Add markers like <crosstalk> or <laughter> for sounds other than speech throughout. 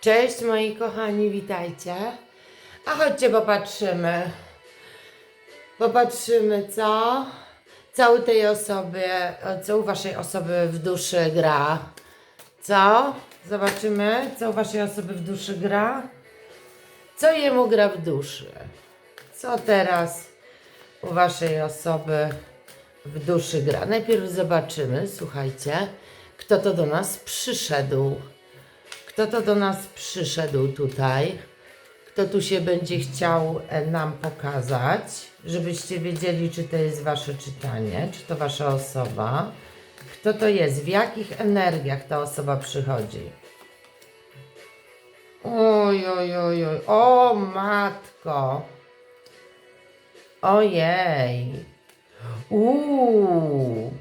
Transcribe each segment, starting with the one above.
Cześć moi kochani, witajcie. A chodźcie popatrzymy. Popatrzymy co? Co u tej osoby, co u waszej osoby w duszy gra. Co? Zobaczymy, co u waszej osoby w duszy gra. Co jemu gra w duszy? Co teraz u waszej osoby w duszy gra? Najpierw zobaczymy, słuchajcie, kto to do nas przyszedł. Kto to do nas przyszedł tutaj? Kto tu się będzie chciał e, nam pokazać, żebyście wiedzieli, czy to jest wasze czytanie, czy to wasza osoba? Kto to jest? W jakich energiach ta osoba przychodzi? Oj, oj, oj, oj. O matko. Ojej. Uuu.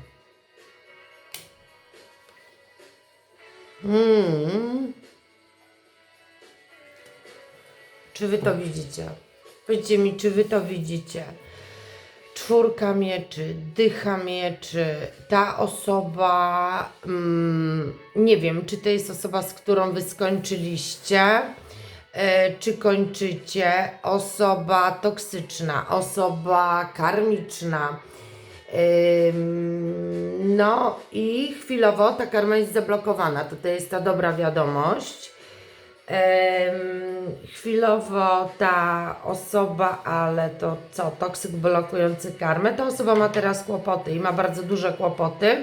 Hmm. Czy wy to widzicie? Powiedzcie mi, czy wy to widzicie? Czwórka mieczy, dycha mieczy, ta osoba, mm, nie wiem, czy to jest osoba, z którą wy skończyliście, e, czy kończycie, osoba toksyczna, osoba karmiczna. No i chwilowo ta karma jest zablokowana. Tutaj jest ta dobra wiadomość. Chwilowo ta osoba, ale to co, toksyk blokujący karmę, ta osoba ma teraz kłopoty i ma bardzo duże kłopoty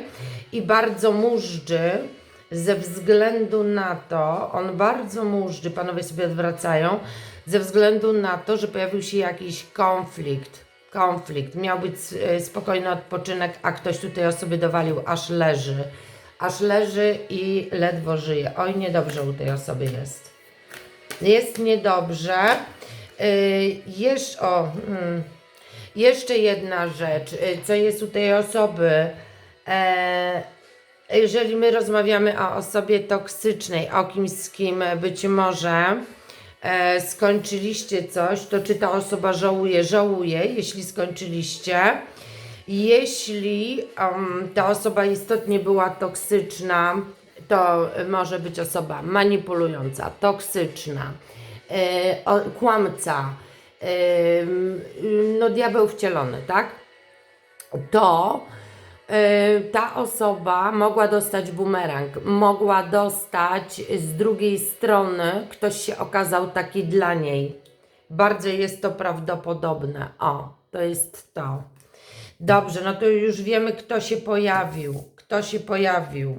i bardzo mużdży ze względu na to, on bardzo mużdży, panowie sobie odwracają, ze względu na to, że pojawił się jakiś konflikt. Konflikt. Miał być e, spokojny odpoczynek, a ktoś tutaj osoby dowalił, aż leży. Aż leży i ledwo żyje. Oj, niedobrze u tej osoby jest. Jest niedobrze. Yy, jeszcze, o, mm, jeszcze jedna rzecz, yy, co jest u tej osoby. E, jeżeli my rozmawiamy o osobie toksycznej, o kimś, z kim być może e, skończyliście coś, to czy ta osoba żałuje? Żałuje, jeśli skończyliście. Jeśli um, ta osoba istotnie była toksyczna, to może być osoba manipulująca, toksyczna, e, kłamca, e, no diabeł wcielony, tak? To e, ta osoba mogła dostać bumerang, mogła dostać z drugiej strony, ktoś się okazał taki dla niej. Bardzo jest to prawdopodobne. O, to jest to. Dobrze, no to już wiemy, kto się pojawił. Kto się pojawił.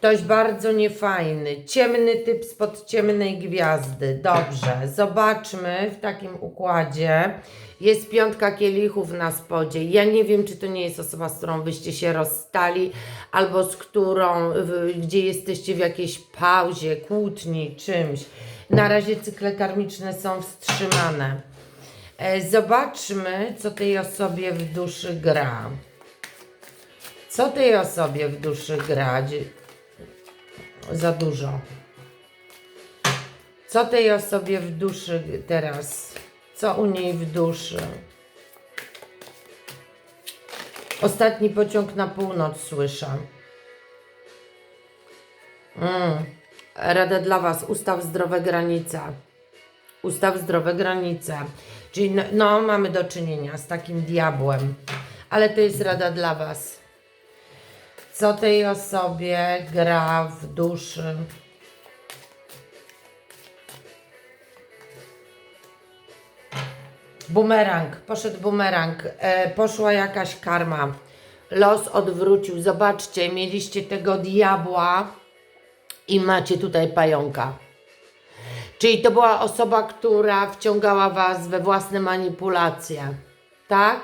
Ktoś bardzo niefajny, ciemny typ spod ciemnej gwiazdy. Dobrze, zobaczmy w takim układzie. Jest piątka kielichów na spodzie. Ja nie wiem, czy to nie jest osoba, z którą wyście się rozstali, albo z którą, w, gdzie jesteście w jakiejś pauzie, kłótni, czymś. Na razie cykle karmiczne są wstrzymane. E, Zobaczmy, co tej osobie w duszy gra. Co tej osobie w duszy gra? Za dużo. Co tej osobie w duszy teraz? Co u niej w duszy? Ostatni pociąg na północ słyszę. Mm. Rada dla Was. Ustaw zdrowe granice. Ustaw zdrowe granice. Czyli no, no, mamy do czynienia z takim diabłem. Ale to jest rada dla Was. Co tej osobie gra w duszy? Bumerang, poszedł bumerang, e, poszła jakaś karma. Los odwrócił. Zobaczcie, mieliście tego diabła i macie tutaj pająka. Czyli to była osoba, która wciągała Was we własne manipulacje. Tak?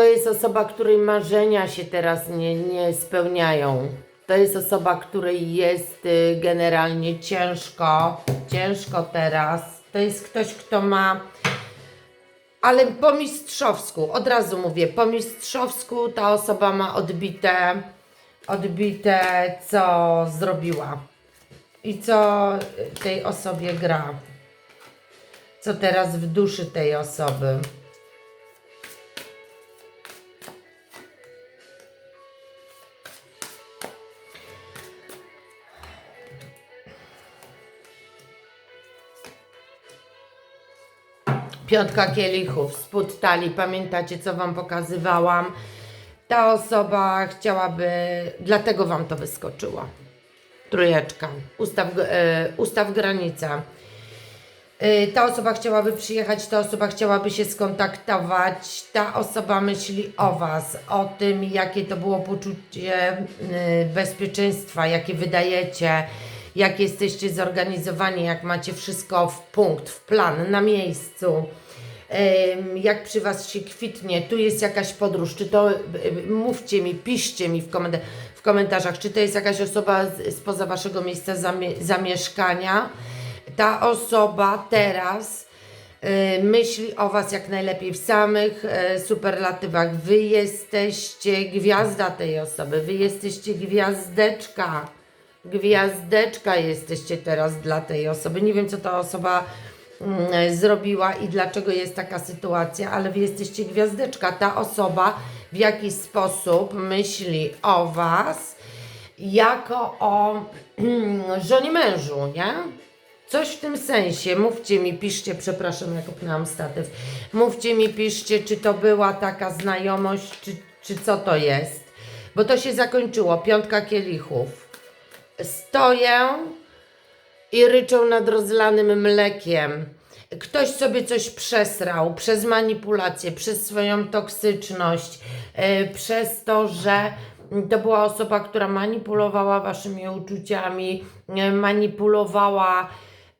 To jest osoba, której marzenia się teraz nie, nie spełniają. To jest osoba, której jest y, generalnie ciężko, ciężko teraz. To jest ktoś, kto ma, ale po mistrzowsku, od razu mówię, po mistrzowsku ta osoba ma odbite, odbite, co zrobiła i co tej osobie gra. Co teraz w duszy tej osoby. Piątka kielichów, spód talii. Pamiętacie, co Wam pokazywałam? Ta osoba chciałaby, dlatego Wam to wyskoczyło. Trójeczka, ustaw, e, ustaw granica. E, Ta osoba chciałaby przyjechać, ta osoba chciałaby się skontaktować, ta osoba myśli o Was, o tym, jakie to było poczucie e, bezpieczeństwa, jakie wydajecie, jak jesteście zorganizowani, jak macie wszystko w punkt, w plan, na miejscu. Jak przy Was się kwitnie, tu jest jakaś podróż, czy to, y, mówcie mi, piszcie mi w, komenda- w komentarzach, czy to jest jakaś osoba spoza Waszego miejsca zamie- zamieszkania. Ta osoba teraz y, myśli o Was jak najlepiej w samych y, superlatywach. Wy jesteście gwiazda tej osoby, Wy jesteście gwiazdeczka. Gwiazdeczka jesteście teraz dla tej osoby. Nie wiem, co ta osoba zrobiła i dlaczego jest taka sytuacja, ale wy jesteście gwiazdeczka. Ta osoba w jakiś sposób myśli o was jako o <clears throat> żonie mężu, nie? Coś w tym sensie. Mówcie mi, piszcie, przepraszam, jak opnęłam statyw. Mówcie mi, piszcie, czy to była taka znajomość, czy, czy co to jest. Bo to się zakończyło. Piątka kielichów. Stoję i ryczą nad rozlanym mlekiem. Ktoś sobie coś przesrał przez manipulację, przez swoją toksyczność, e, przez to, że to była osoba, która manipulowała waszymi uczuciami, e, manipulowała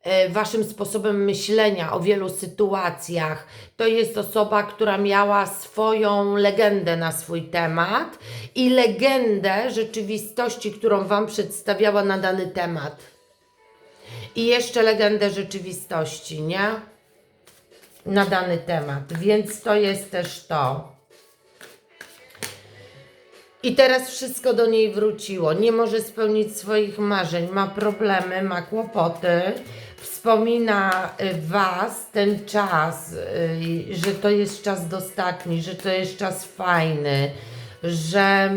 e, waszym sposobem myślenia o wielu sytuacjach. To jest osoba, która miała swoją legendę na swój temat i legendę rzeczywistości, którą wam przedstawiała na dany temat. I jeszcze legendę rzeczywistości, nie? Na dany temat. Więc to jest też to. I teraz wszystko do niej wróciło. Nie może spełnić swoich marzeń, ma problemy, ma kłopoty. Wspomina y, Was ten czas, y, że to jest czas dostatni, że to jest czas fajny, że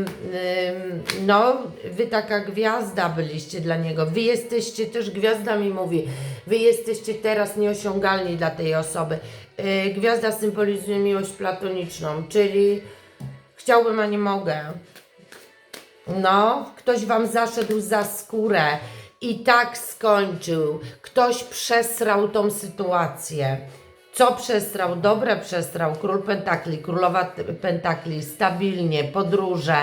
no, Wy taka gwiazda byliście dla niego. Wy jesteście też gwiazdami, mówi. Wy jesteście teraz nieosiągalni dla tej osoby. Y, Gwiazda symbolizuje miłość platoniczną, czyli chciałbym, a nie mogę. No, ktoś wam zaszedł za skórę i tak skończył. Ktoś przesrał tą sytuację. Co przesrał? Dobre przesrał. Król Pentakli, Królowa Pentakli, stabilnie, podróże,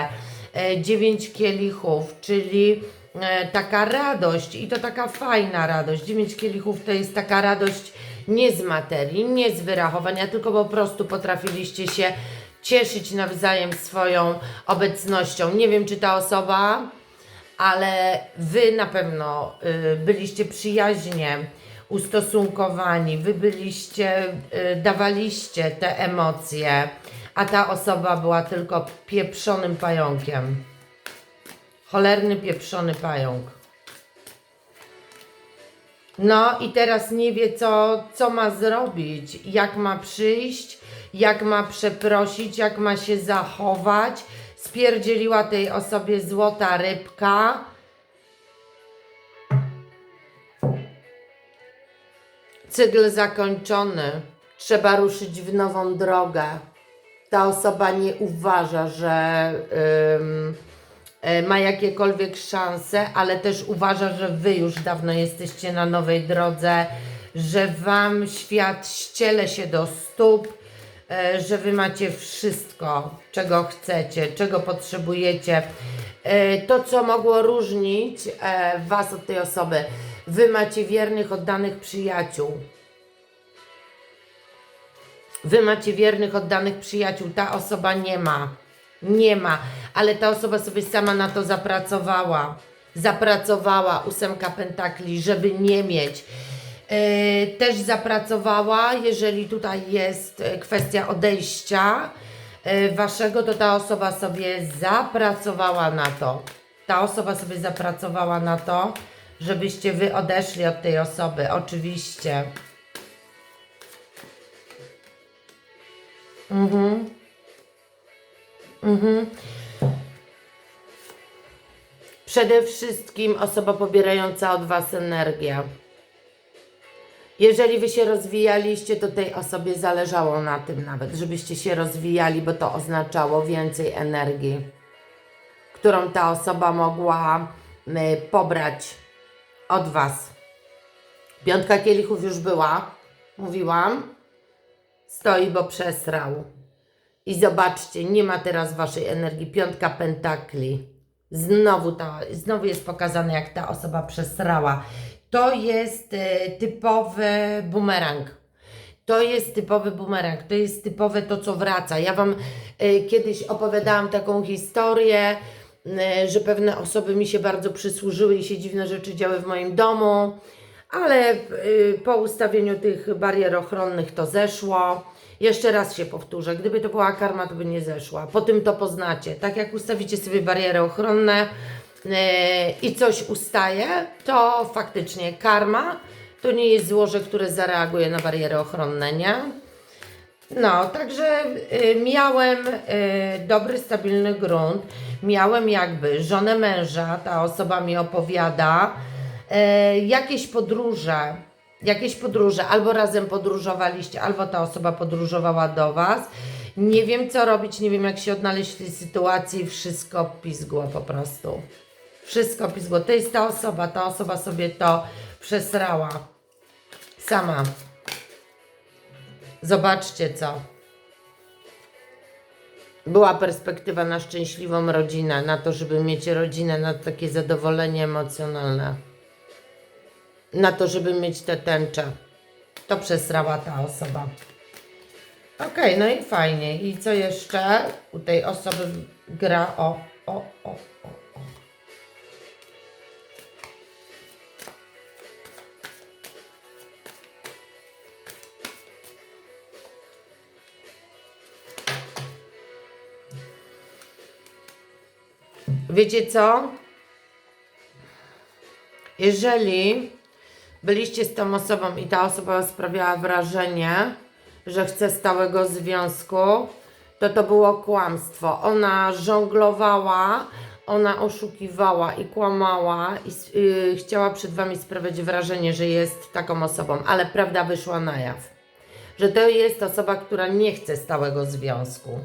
e, dziewięć kielichów, czyli e, taka radość i to taka fajna radość. Dziewięć kielichów to jest taka radość nie z materii, nie z wyrachowania, tylko po prostu potrafiliście się cieszyć nawzajem swoją obecnością. Nie wiem, czy ta osoba, ale wy na pewno y, byliście przyjaźnie ustosunkowani, wy byliście, y, dawaliście te emocje, a ta osoba była tylko pieprzonym pająkiem. Cholerny pieprzony pająk. No i teraz nie wie, co, co ma zrobić, jak ma przyjść, jak ma przeprosić, jak ma się zachować. Spierdzieliła tej osobie złota rybka. Cykl zakończony. Trzeba ruszyć w nową drogę. Ta osoba nie uważa, że e, ma jakiekolwiek szanse, ale też uważa, że wy już dawno jesteście na nowej drodze, że wam świat ściele się do stóp, e, że wy macie wszystko, czego chcecie, czego potrzebujecie. E, To, co mogło różnić was od tej osoby, wy macie wiernych, oddanych przyjaciół. Wy macie wiernych, oddanych przyjaciół, ta osoba nie ma. Nie ma, ale ta osoba sobie sama na to zapracowała. Zapracowała ósemka pentakli, żeby nie mieć. Yy, też zapracowała, jeżeli tutaj jest e, kwestia odejścia yy, waszego, to ta osoba sobie zapracowała na to. Ta osoba sobie zapracowała na to, żebyście wy odeszli od tej osoby, oczywiście. Przede wszystkim osoba pobierająca od Was energię. Jeżeli wy się rozwijaliście, to tej osobie zależało na tym nawet, żebyście się rozwijali, bo to oznaczało więcej energii, którą ta osoba mogła y, pobrać od was. Piątka kielichów już była, mówiłam. Stoi, bo przesrał. I zobaczcie, nie ma teraz waszej energii. Piątka pentakli. Znowu, ta, znowu jest pokazane, jak ta osoba przesrała. To jest e, typowy bumerang. To jest typowy bumerang. To jest typowe to, co wraca. Ja Wam e, kiedyś opowiadałam taką historię, że pewne osoby mi się bardzo przysłużyły i się dziwne rzeczy działy w moim domu, ale y, po ustawieniu tych barier ochronnych to zeszło. Jeszcze raz się powtórzę, gdyby to była karma, to by nie zeszła. Po tym to poznacie. Tak jak ustawicie sobie bariery ochronne yy, i coś ustaje, to faktycznie karma to nie jest złoże, które zareaguje na bariery ochronne, nie? No, także y, miałem y, dobry, stabilny grunt. Miałem jakby żonę męża, ta osoba mi opowiada, y, jakieś podróże, jakieś podróże, albo razem podróżowaliście, albo ta osoba podróżowała do Was. Nie wiem co robić, nie wiem jak się odnaleźć w tej sytuacji, wszystko pizgło po prostu. Wszystko pizgło. To jest ta osoba, ta osoba sobie to przesrała. Sama. Zobaczcie co. Była perspektywa na szczęśliwą rodzinę, na to, żeby mieć rodzinę, na takie zadowolenie emocjonalne. Na to, żeby mieć te tęcze. To przesrała ta osoba. Okej, no i fajnie. I co jeszcze? U tej osoby gra o, o, o, Wiecie co? Jeżeli byliście z tą osobą i ta osoba sprawiała wrażenie, że chce stałego związku, to to było kłamstwo. Ona żonglowała, ona oszukiwała i kłamała i yy, chciała przed wami sprawiać wrażenie, że jest taką osobą, ale prawda wyszła na jaw. Że to jest osoba, która nie chce stałego związku.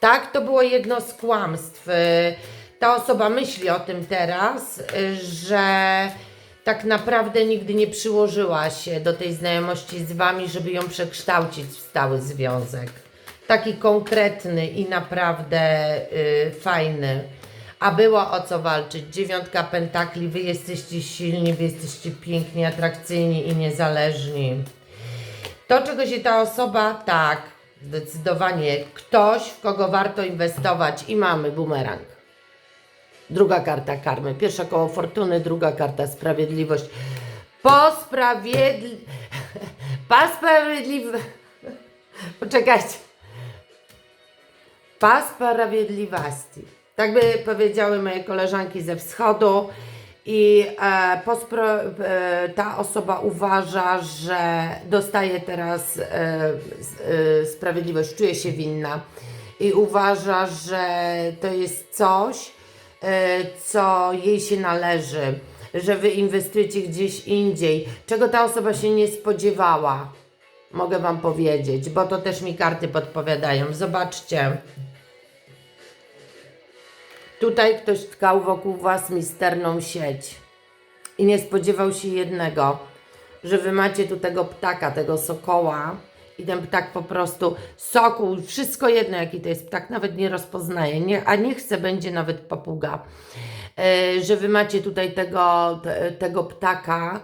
Tak, to było jedno z kłamstw. Y, Ta osoba myśli o tym teraz, że tak naprawdę nigdy nie przyłożyła się do tej znajomości z wami, żeby ją przekształcić w stały związek. Taki konkretny i naprawdę y, fajny. A było o co walczyć. Dziewiątka pentakli, wy jesteście silni, wy jesteście piękni, atrakcyjni i niezależni. To, czego się ta osoba, tak, zdecydowanie ktoś, w kogo warto inwestować i mamy bumerang. Druga karta karmy, pierwsza koło fortuny, druga karta sprawiedliwość. Po sprawiedli... <laughs> Pa. <laughs> Poczekajcie. Pa sprawiedliwości. Tak by powiedziały moje koleżanki ze wschodu. I e, po spro, e, ta osoba uważa, że dostaje teraz e, e, sprawiedliwość, czuje się winna i uważa, że to jest coś, co jej się należy, że wy inwestujecie gdzieś indziej, czego ta osoba się nie spodziewała. Mogę Wam powiedzieć, bo to też mi karty podpowiadają. Zobaczcie. Tutaj ktoś tkał wokół Was misterną sieć i nie spodziewał się jednego, że Wy macie tu tego ptaka, tego sokoła i ten ptak po prostu sokół, wszystko jedno jaki to jest ptak, nawet nie rozpoznaje, nie, a nie chce, będzie nawet papuga, e, że Wy macie tutaj tego, te, tego ptaka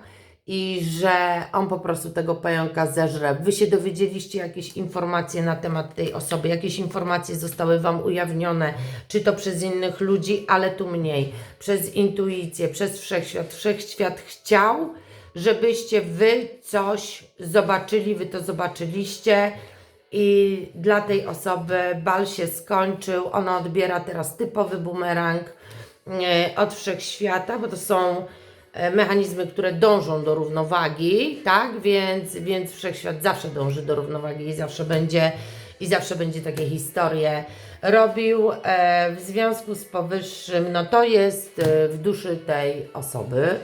i że on po prostu tego pająka zeżre. Wy się dowiedzieliście jakieś informacje na temat tej osoby, jakieś informacje zostały Wam ujawnione, czy to przez innych ludzi, ale tu mniej, przez intuicję, przez wszechświat. Wszechświat chciał, żebyście Wy coś zobaczyli, Wy to zobaczyliście i dla tej osoby bal się skończył. Ona odbiera teraz typowy bumerang e, od wszechświata, bo to są e, mechanizmy, które dążą do równowagi, tak? Więc, więc wszechświat zawsze dąży do równowagi i zawsze będzie, i zawsze będzie takie historie robił. E, w związku z powyższym, no to jest w duszy tej osoby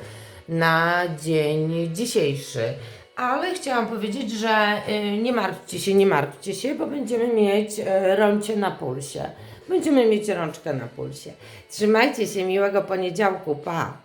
na dzień dzisiejszy. Ale chciałam powiedzieć, że y, nie martwcie się, nie martwcie się, bo będziemy mieć y, rącie na pulsie. Będziemy mieć rączkę na pulsie. Trzymajcie się, miłego poniedziałku, pa!